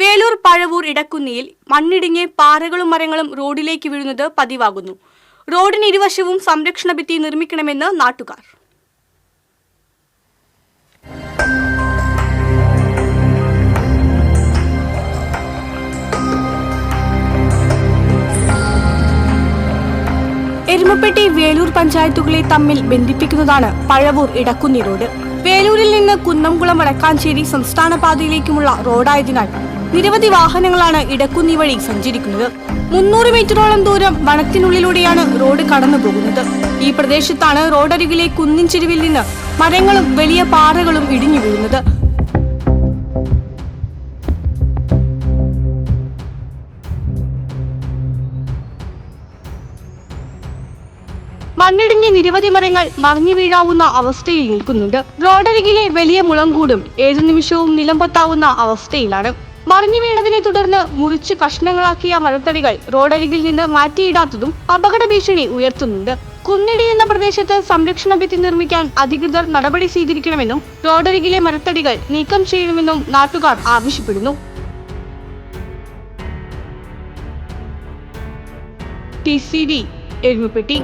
വേലൂർ പഴവൂർ ഇടക്കുന്നിയിൽ മണ്ണിടിഞ്ഞ് പാറകളും മരങ്ങളും റോഡിലേക്ക് വീഴുന്നത് പതിവാകുന്നു. റോഡിന് ഇരുവശവും സംരക്ഷണ ഭിത്തി നിർമ്മിക്കണമെന്ന് നാട്ടുകാർ. എരുമപ്പെട്ടി വേലൂർ പഞ്ചായത്തുകളെ തമ്മിൽ ബന്ധിപ്പിക്കുന്നതാണ് പഴവൂർ ഇടക്കുന്നി റോഡ്. വേലൂരിൽ നിന്ന് കുന്നംകുളം വടക്കാഞ്ചേരി സംസ്ഥാന പാതയിലേക്കുമുള്ള റോഡായതിനാൽ നിരവധി വാഹനങ്ങളാണ് ഇടക്കുന്നി വഴി സഞ്ചരിക്കുന്നത്. മുന്നൂറ് മീറ്ററോളം ദൂരം വനത്തിനുള്ളിലൂടെയാണ് റോഡ് കടന്നു പോകുന്നത്. ഈ പ്രദേശത്താണ് റോഡരികിലെ കുന്നിൻ ചെരുവിൽ നിന്ന് മരങ്ങളും വലിയ പാറകളും ഇടിഞ്ഞു വീഴുന്നത്. മണ്ണിടിഞ്ഞ് നിരവധി മരങ്ങൾ മറിഞ്ഞു വീഴാവുന്ന അവസ്ഥയിൽ നിൽക്കുന്നുണ്ട്. റോഡരികിലെ വലിയ മുളങ്കൂടും ഏതു നിമിഷവും നിലംപൊത്താവുന്ന അവസ്ഥയിലാണ്. മറിഞ്ഞു വീണതിനെ തുടർന്ന് മുറിച്ച് കഷ്ണങ്ങളാക്കിയ മരത്തടികൾ റോഡരികിൽ നിന്ന് മാറ്റിയിടാത്തതും അപകട ഭീഷണി ഉയർത്തുന്നുണ്ട്. കുന്നിടി എന്ന പ്രദേശത്ത് സംരക്ഷണ ഭിത്തി നിർമ്മിക്കാൻ അധികൃതർ നടപടി സ്വീകരിക്കണമെന്നും റോഡരികിലെ മരത്തടികൾ നീക്കം ചെയ്യണമെന്നും നാട്ടുകാർ ആവശ്യപ്പെടുന്നു. T C D എഴുമപ്പെട്ടി